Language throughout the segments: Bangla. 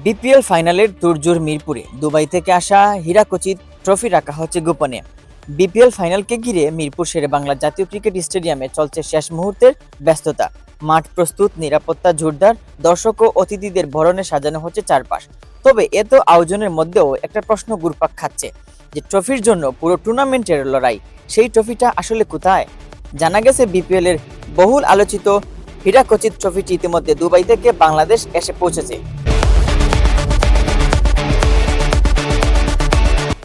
বিপিএল ফাইনালের তুরজোর মিরপুরে দুবাই থেকে আসা হীরাকচিত ট্রফি রাখা হচ্ছে গোপনে। বিপিএল ফাইনালকে ঘিরে মিরপুর শেরে বাংলা জাতীয় ক্রিকেট স্টেডিয়ামে চলছে শেষ মুহূর্তের ব্যস্ততা। মাঠ প্রস্তুত, নিরাপত্তা জোরদার, দর্শক ও অতিথিদের ভরণে সাজানো হচ্ছে চারপাশ। তবে এত আয়োজনের মধ্যেও একটা প্রশ্ন ঘুরপাক খাচ্ছে, যে ট্রফির জন্য পুরো টুর্নামেন্টের লড়াই, সেই ট্রফিটা আসলে কোথায়? জানা গেছে বিপিএল এর বহুল আলোচিত হীরাকচিত ট্রফিটি ইতিমধ্যে দুবাই থেকে বাংলাদেশ এসে পৌঁছেছে।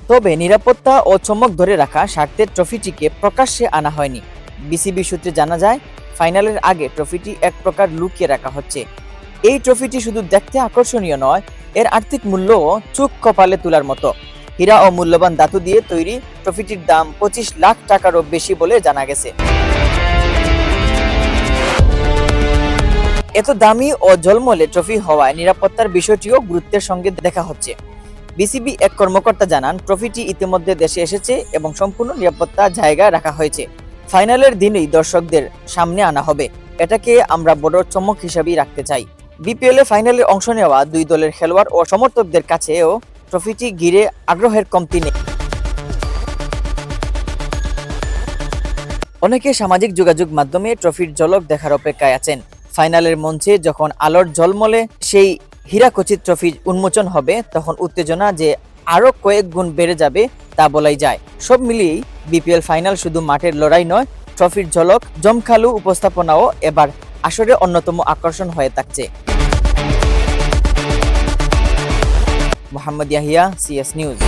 তবে নিরাপত্তা ও চমক ধরে রাখা স্বার্থের ট্রফিটিকে প্রকাশ্যে আনা হয়নি। বিসিবি সূত্রে জানা যায়, ফাইনালের আগে ট্রফিটি এক প্রকার লুকিয়ে রাখা হচ্ছে। এই ট্রফিটি শুধু দেখতে আকর্ষণীয় নয়, এর আর্থিক মূল্যও চোখ কপালে তোলার মতো। হীরা ও মূল্যবান ধাতু দিয়ে তৈরি ট্রফিটির দাম পঁচিশ লাখ টাকারও বেশি বলে জানা গেছে। এত দামি ও জলমলে ট্রফি হওয়ায় নিরাপত্তার বিষয়টিও গুরুত্বের সঙ্গে দেখা হচ্ছে। বিসিবি এক কর্মকর্তা জানান, ট্রফিটি ইতিমধ্যে দেশে এসেছে এবং সম্পূর্ণ নিরাপত্তা জায়গায় রাখা হয়েছে। ফাইনালের দিনেই দর্শকদের সামনে আনা হবে। এটাকে আমরা বড় চমক হিসাবেই রাখতে চাই। বিপিএল এ ফাইনালে অংশ নেওয়া দুই দলের খেলোয়াড় ও সমর্থকদের কাছেও ট্রফিটি ঘিরে আগ্রহের কমতি নেই। অনেকে সামাজিক যোগাযোগ মাধ্যমে ট্রফির ঝলক দেখার অপেক্ষায় আছেন। ফাইনালের মঞ্চে যখন আলোর ঝলমলে, সেই হীরাকচিত ট্রফি উন্মোচন হবে, তখন উত্তেজনা যে আরও কয়েক গুণ বেড়ে যাবে তা বলাই যায়। সব মিলিয়েই বিপিএল ফাইনাল শুধু মাঠের লড়াই নয়, ট্রফির ঝলক, জমখালু উপস্থাপনাও এবার আসরে অন্যতম আকর্ষণ হয়ে থাকছে। Mohammad Yahya CS news